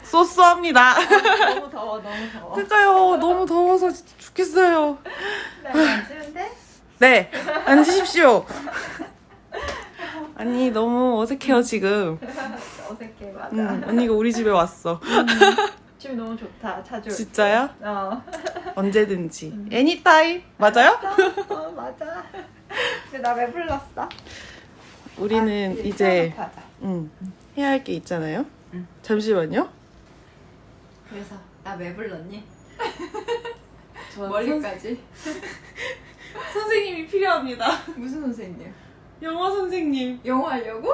압수합니다. 너무 더워 너무 더워. 그러니까요. 너무 더워서 진짜 죽겠어요. 나안 추운데? 네, 앉으십시오. 아니 너무 어색해요 지금. 어색해 맞아. 음, 언니가 우리 집에 왔어. 집이 너무 좋다. 자주. 올게. 진짜요? 어. 언제든지. 애니타임. 맞아요? 어 맞아. 근데 나 왜 불렀어? 우리는 아, 이제 하자. 음, 해야 할 게 있잖아요. 응. 잠시만요. 그래서 나 왜 불렀니? 저 멀리까지. 선생님이 필요합니다. 무슨 선생님? 영어 선생님. 영어 하려고?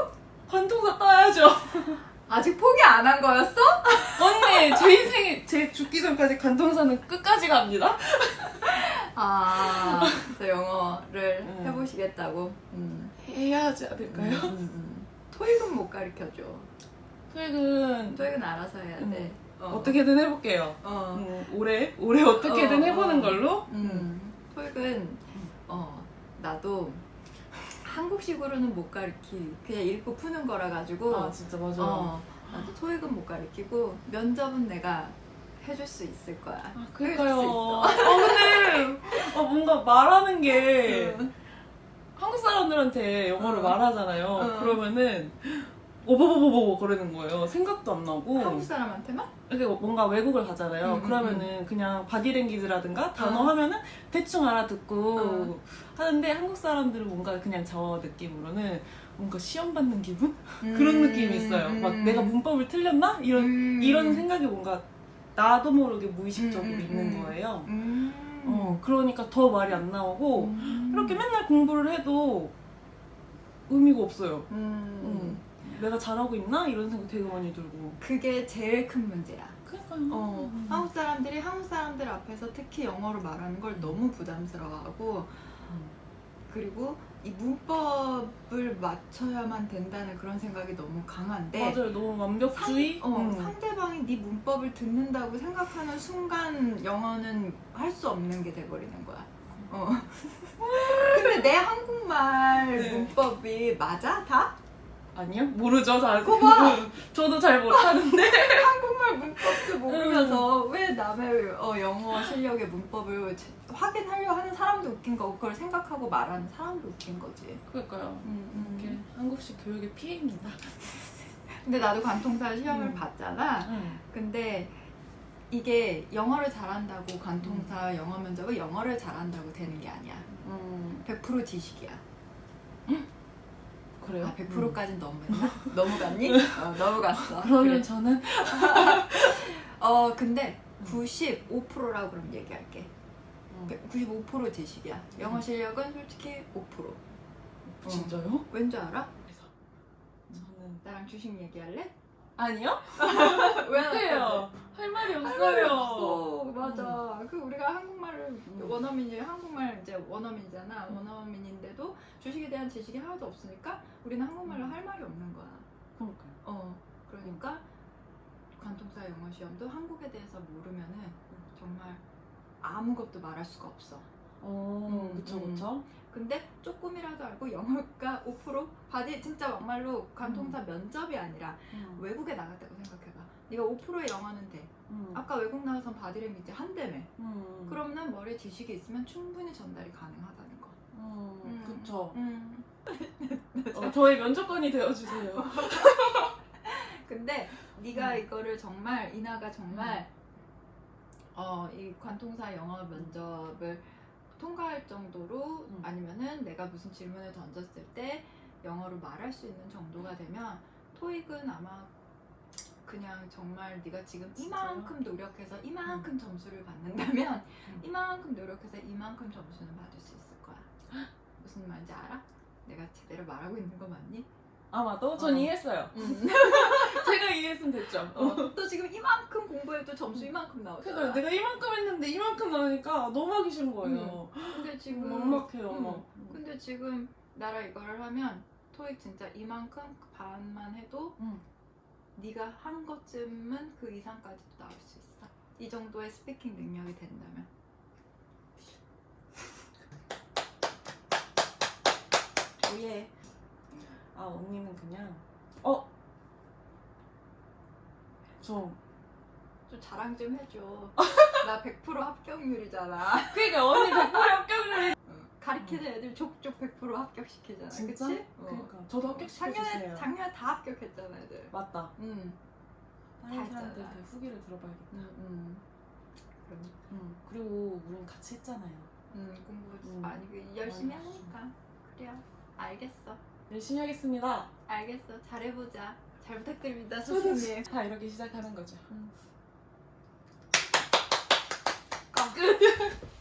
관통사 따야죠. 아직 포기 안 한 거였어? 언니, 제 인생에 제 죽기 전까지 관통사는 끝까지 갑니다. 아, 그래서 영어를 음. 해보시겠다고. 음. 해야 하지 않을까요? 음, 음, 음. 토익은 못 가르쳐줘. 토익은 토익은 알아서 해야 돼. 어. 어 떻게든 해볼게요. 어. 음, 올해 올해 어떻게든 어, 해보는 어. 걸로. 음. 토익은 어 나도 한국식으로는 못 가르치 그냥 읽고 푸는 거라 가지고 아 진짜 맞아. 어 나도 토익은 못 가르치고 면접은 내가 해줄 수 있을 거야. 아, 해줄 수 그러니까요. 있어. 아 근데 어, 뭔가 말하는 게 응. 한국 사람들한테 영어를 응. 말하잖아요. 응. 그러면은 오버버버버 그러는 거예요. 생각도 안 나고. 한국 사람한테만? 이게 뭔가 외국을 가잖아요. 음, 그러면은 그냥 바디랭귀지라든가 단어 어. 하면은 대충 알아듣고 어. 하는데 한국 사람들은 뭔가 그냥 저 느낌으로는 뭔가 시험 받는 기분 그런 느낌이 있어요. 막 내가 문법을 틀렸나 이런 음. 이런 생각이 뭔가 나도 모르게 무의식적으로 음, 음, 있는 음. 거예요. 음. 어 그러니까 더 말이 안 나오고 음. 이렇게 맨날 공부를 해도 의미가 없어요. 음. 음. 내가 잘하고 있나 이런 생각 되게 많이 들고. 그게 제일 큰 문제야. 그러니까요. 어, 한국 사람들이 한국 사람들 앞에서 특히 영어로 말하는 걸 너무 부담스러워하고 음. 그리고 이 문법을 맞춰야만 된다는 그런 생각이 너무 강한데 맞아요. 너무 완벽주의. 상, 어, 음. 상대방이 네 문법을 듣는다고 생각하는 순간 영어는 할 수 없는 게 돼버리는 거야. 어. 근데 내 한국말 네. 문법이 맞아 다? 아니요? 모르죠. 잘. 봐. 저도 잘 못하는데. 한국말 문법도 모르면서 왜 남의 어, 영어 실력의 문법을 제- 확인하려 하는 사람도 웃긴 거고 그걸 생각하고 말하는 사람도 웃긴 거지. 그러니까요. 음, 이게 한국식 교육의 피해입니다. 근데 나도 관통사 시험을 음. 봤잖아. 근데 이게 영어를 잘한다고 관통사 영어 면접은 영어를 잘한다고 되는 게 아니야. 음. 100% 지식이야. 그래요? 아, 100%까진 너무 했나? 너무 갔니? 어, 너무 갔어. 그러면 그래. 저는 어, 근데 95%라고 그럼 얘기할게. 음. 95% 지식이야. 영어 실력은 솔직히 5%. 진짜요? 왠줄 알아? 저는 나랑 주식 얘기할래? 아니요? 왜 어때요? 할 말이 할 없어요. 말이 없어. 맞아. 그 우리가 한국말을 음. 원어민이 한국말 이제 원어민이잖아. 원어민인데도 주식에 대한 지식이 하나도 없으니까 우리는 한국말로 할 말이 없는 거야. 그러니까요. 어. 그러니까 관통사 영어 시험도 한국에 대해서 모르면은 정말 아무것도 말할 수가 없어. 어, 음, 그쵸, 음. 그쵸. 근데 조금이라도 알고 영어가 5% 바디 진짜 막말로 음. 관통사 면접이 아니라 외국에 나갔다고 생각해봐. 네가 5%의 영어는 돼. 음. 아까 외국 나가선 바디랭귀지 한대매. 음. 그러면 머리 지식이 있으면 충분히 전달이 가능하다는 거. 음, 음. 그쵸. 음. 어, 저의 면접관이 되어주세요. 근데 네가 음. 이거를 정말 이나가 정말 어이 관통사 영어 면접을 통과할 정도로 음. 아니면은 내가 무슨 질문을 던졌을 때 영어로 말할 수 있는 정도가 되면 토익은 아마 그냥 정말 네가 지금? 이만큼 노력해서 이만큼 점수를 받는다면 음. 이만큼 노력해서 이만큼 점수는 받을 수 있을 거야. 무슨 말인지 알아? 내가 제대로 말하고 있는 거 맞니? 아마도 전 어. 이해했어요. 응. 제가 이해했으면 됐죠. 어, 또 지금 이만큼 공부해도 점수 이만큼 나오잖아. 그러니까 내가 이만큼 했는데 이만큼 나오니까 너무 하기 싫은 거예요. 근데 지금 막막해요, 음. 막. 근데 지금 나라 이거를 하면 토익 진짜 이만큼 반만 해도 음. 네가 한 것쯤은 그 이상까지도 나올 수 있어. 이 정도의 스피킹 능력이 된다면. 오예. 아 언니는 그냥 어. 저 좀 자랑 좀 해줘. 나 100% 합격률이잖아. 그러니까 언니 100% 합격을 해. 가르치는 애들 족족 100% 합격시키잖아. 진짜? 그치? 어. 그러니까 저도 합격시켜주세요. 작년에 작년에 다 합격했잖아 애들. 맞다. 응. 다른 다 사람들 했잖아. 그 후기를 들어봐야겠다. 응. 응. 그럼. 응. 그리고 우린 같이 했잖아요. 응 공부 음. 많이 그 열심히 많이 하니까 그래요. 알겠어. 열심히 하겠습니다. 알겠어. 잘해보자. 잘 부탁드립니다, 선생님. 다 이렇게 시작하는 거죠. 끝.